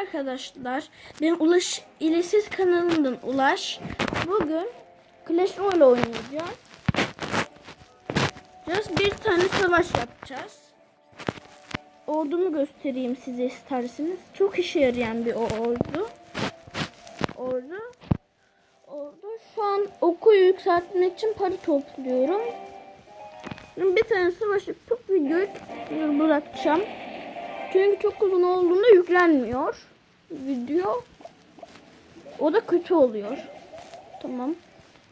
arkadaşlar. Ben Ulaş İlesiz kanalından Ulaş. Bugün Clash Royale oynayacağız. Just bir tane savaş yapacağız. Ordumu göstereyim size isterseniz. Çok işe yarayan bir ordu. Ordu. Ordu. Şu an oku yükseltmek için para topluyorum. Bir tane savaş yapıp videoyu bırakacağım. Çünkü çok uzun olduğunda yüklenmiyor video. O da kötü oluyor. Tamam.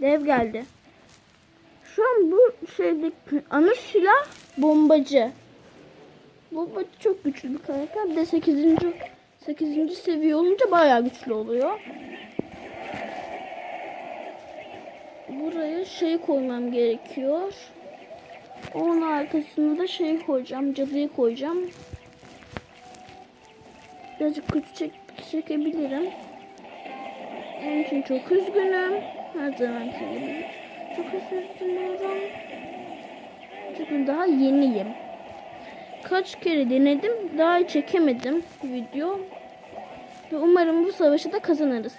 Dev geldi. Şu an bu şeyde ana silah bombacı. Bombacı çok güçlü bir karakter. Bir de 8. 8. seviye olunca bayağı güçlü oluyor. Buraya şey koymam gerekiyor. Onun arkasına da şey koyacağım. Cadıyı koyacağım. Birazcık kötü çek çekebilirim. Onun için çok üzgünüm. Her zamanki gibi. Çok diliyorum. Çünkü daha yeniyim. Kaç kere denedim. Daha çekemedim video. Ve umarım bu savaşı da kazanırız.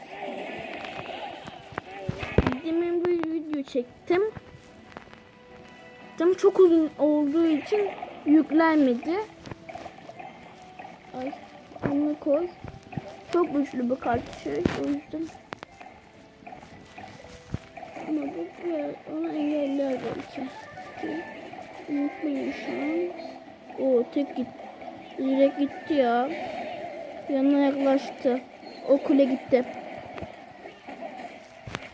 Demin bir video çektim. Tam çok uzun olduğu için yüklenmedi. Ay, onu koy. Çok güçlü bir kart şey. O yüzden. Ama bu onu engeller belki. Unutmayın şu an. O tek git. Direkt gitti ya. Yanına yaklaştı. O kule gitti.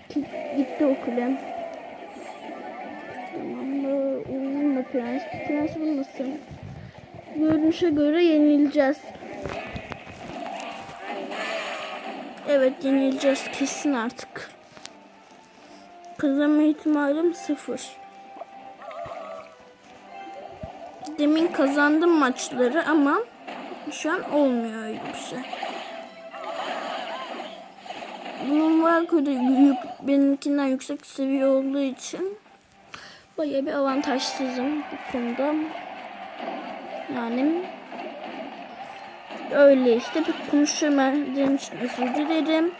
Gi- Gitti o kule. Tamam da uzun prens. Prens bulmasın. Görünüşe göre yenileceğiz. Evet yenileceğiz kesin artık. Kazanma ihtimalim sıfır. Demin kazandım maçları ama şu an olmuyor öyle bir şey. Bunun var kadar büyük, benimkinden yüksek seviye olduğu için bayağı bir avantajsızım bu konuda. Yani öyle işte bir konuşamadığım için özür dilerim.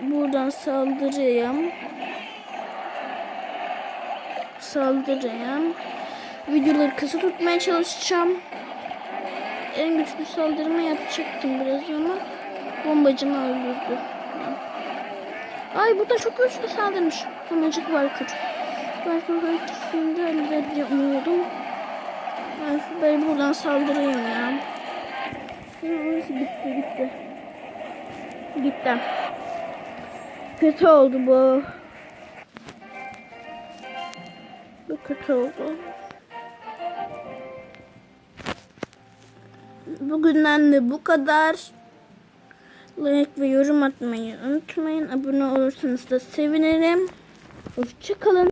Buradan saldırayım. Saldırayım. Videoları kısa tutmaya çalışacağım. En güçlü saldırımı yapacaktım biraz ama bombacımı öldürdü. Ay buradan çok güçlü saldırmış. Hemencik var kır. Ben sonra ikisini de halledeceğim umuyordum. Ben, ben buradan saldırayım ya. Orası bitti gitti. Gitti. Kötü oldu bu. Bu kötü oldu. Bugünden de bu kadar. Like ve yorum atmayı unutmayın. Abone olursanız da sevinirim. Hoşçakalın.